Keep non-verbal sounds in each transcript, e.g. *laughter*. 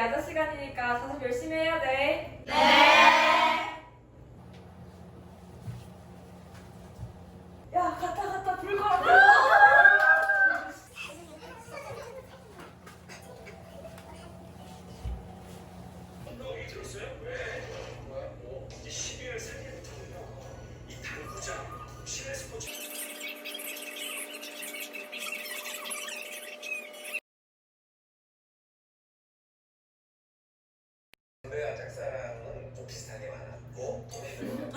야, 사실 열심히 해야 돼. 야, 갔다 갔다 불 꺼라. 불 꺼라. 너희 들었어요? 왜? 뭐야? 뭐? 이제 12월 3일부터는요. 이 당구장 실내 스포츠 노래와 짝사랑은 좀 비슷하게 많았고 돈에도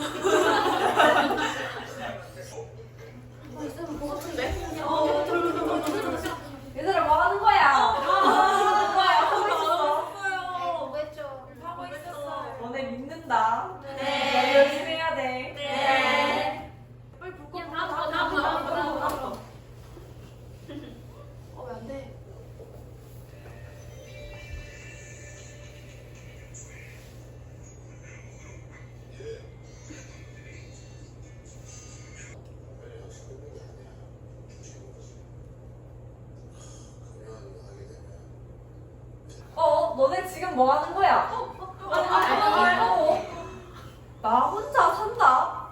얘들아, 뭐 하는 거야? 뭐 하는 거야? 하고 있었어. 뭐 했죠? 하고 있었어. 믿는다. 네. 열심히 해야 돼. 네. 빨리 불 꺼. 야, 다음 거, 다음 거, 다음 거, 다음 거, 다음 거. 어, 왜안 돼? 어, 너네 지금 뭐 하는 거야? 아니, 아니, 아니, 어, 나 혼자 산다.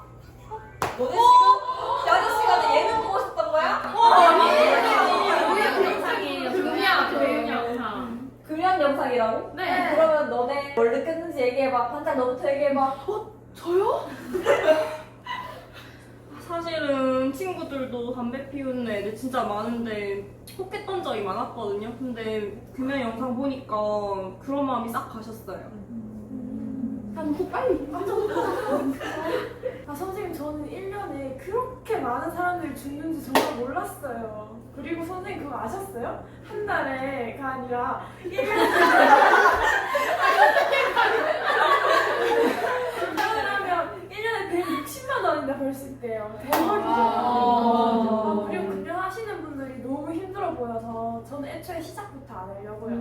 너네 지금 야자 시간에 예능 보고 싶던 거야? 영상이에요. 그냥 그 영상. 금연 영상이라고? 네. 그러면 너네 뭘 느꼈는지 얘기해봐. 한장 너부터 얘기해봐. *laughs* 사실은 친구들도 담배 피우는 애들 진짜 많은데 혹했던 적이 많았거든요. 근데 금연 영상 보니까 그런 마음이 싹 가셨어요. 아 선생님 저는 1년에 그렇게 많은 사람들이 죽는지 정말 몰랐어요. 그리고 선생님 그거 아셨어요? 한 달에가 아니라 1년에 금연을 하면 1년에 160만 원이나 벌 수 있대요. 대박이죠. 아, 그리고 금연하시는 분들이 너무 힘들어 보여서 저는 애초에 시작부터 안 하려고요.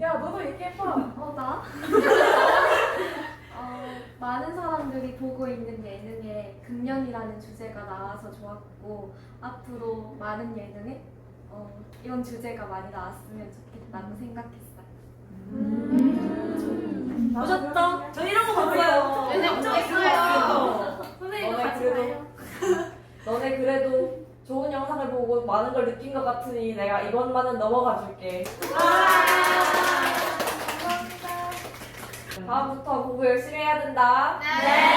야 너도 얘기해봐. 어, 나? *laughs* 어, 많은 사람들이 보고 있는 예능에 금연이라는 주제가 나와서 좋았고 앞으로 많은 예능에 어, 이런 주제가 많이 나왔으면 좋겠다고 생각했어요. 보셨죠? 저 이런 거 봤어요. 얘네 엄청 했어요. 선생님도 같이 그래도 *laughs* 너네 그래도 좋은 영상을 보고 많은 걸 느낀 것 같으니 내가 이번만은 넘어가 줄게. 다음부터 공부 열심히 해야 된다. 네.